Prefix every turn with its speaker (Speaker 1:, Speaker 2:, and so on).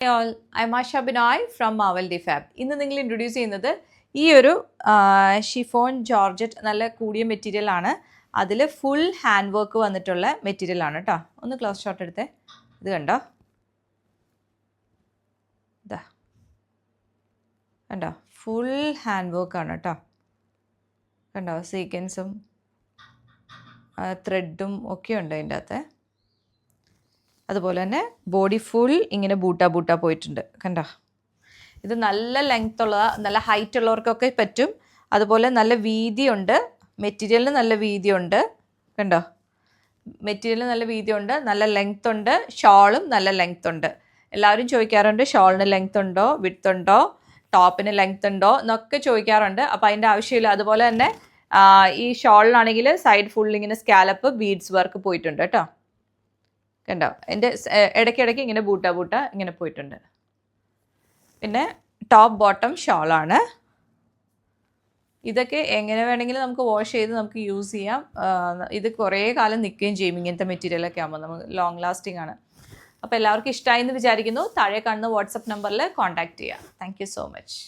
Speaker 1: All I മാഷ Binoy from മാവൽ D fab ഇന്ന് നിങ്ങൾ ഇൻട്രൊഡ്യൂസ് ചെയ്യുന്നത് ഈ ഒരു ഷിഫോൺ ജോർജറ്റ് നല്ല കൂടിയ മെറ്റീരിയൽ ആണ്. അതിൽ ഫുൾ ഹാൻഡ് വർക്ക് വന്നിട്ടുള്ള മെറ്റീരിയൽ ആണ് കേട്ടോ ഒന്ന് ക്ലോസ് ഷോട്ട് എടുത്തേ. ഇത് കണ്ടോ? ഇതാ കണ്ടോ? ഫുൾ ഹാൻഡ് വർക്ക് ആണ് കേട്ടോ കണ്ടോ? സീക്വൻസും ത്രെഡും ഒക്കെ ഉണ്ട് അതിന്റെ അകത്ത്. അതുപോലെ തന്നെ ബോഡി ഫുൾ ഇങ്ങനെ ബൂട്ടാ ബൂട്ടാ പോയിട്ടുണ്ട്. കണ്ടോ? ഇത് നല്ല ലെങ്ത് ഉള്ള നല്ല ഹൈറ്റ് ഉള്ളവർക്കൊക്കെ പറ്റും. അതുപോലെ നല്ല വീതിയുണ്ട്. മെറ്റീരിയലിന് നല്ല വീതിയുണ്ട്. കണ്ടോ? മെറ്റീരിയലിന് നല്ല വീതിയുണ്ട് നല്ല ലെങ്ത് ഉണ്ട്. ഷോളും നല്ല ലെങ്ത് ഉണ്ട്. എല്ലാവരും ചോദിക്കാറുണ്ട് ഷോളിന് ലെങ്ത് ഉണ്ടോ? വിട്ത് ഉണ്ടോ? ടോപ്പിന് ലെങ്ത് ഉണ്ടോ? എന്നൊക്കെ ചോദിക്കാറുണ്ട്. അപ്പോൾ അതിന്റെ ആവശ്യമില്ല. അതുപോലെ തന്നെ ഈ ഷോളിനാണെങ്കിൽ സൈഡ് ഫുൾ ഇങ്ങനെ സ്കാലപ്പ് ബീഡ്സ് വർക്ക് പോയിട്ടുണ്ട് കേട്ടോ. കണ്ടോ? എന്റെ ഇടയ്ക്കിടയ്ക്ക് ഇങ്ങനെ ബൂട്ട ബൂട്ട ഇങ്ങനെ പോയിട്ടുണ്ട്. പിന്നെ ടോപ്പ് ബോട്ടം ഷോളാണ് ഇതൊക്കെ എങ്ങനെ വേണമെങ്കിലും നമുക്ക് വാഷ് ചെയ്ത് നമുക്ക് യൂസ് ചെയ്യാം. ഇത് കുറേ കാലം നിൽക്കുകയും ചെയ്യും ഇങ്ങനത്തെ മെറ്റീരിയലൊക്കെ ആകുമ്പോൾ നമുക്ക് ലോങ് ലാസ്റ്റിംഗ് ആണ്. അപ്പോൾ എല്ലാവർക്കും ഇഷ്ടമായി എന്ന് വിചാരിക്കുന്നു. താഴെ കാണുന്ന വാട്സപ്പ് നമ്പറിൽ കോൺടാക്റ്റ് ചെയ്യാം. Thank so much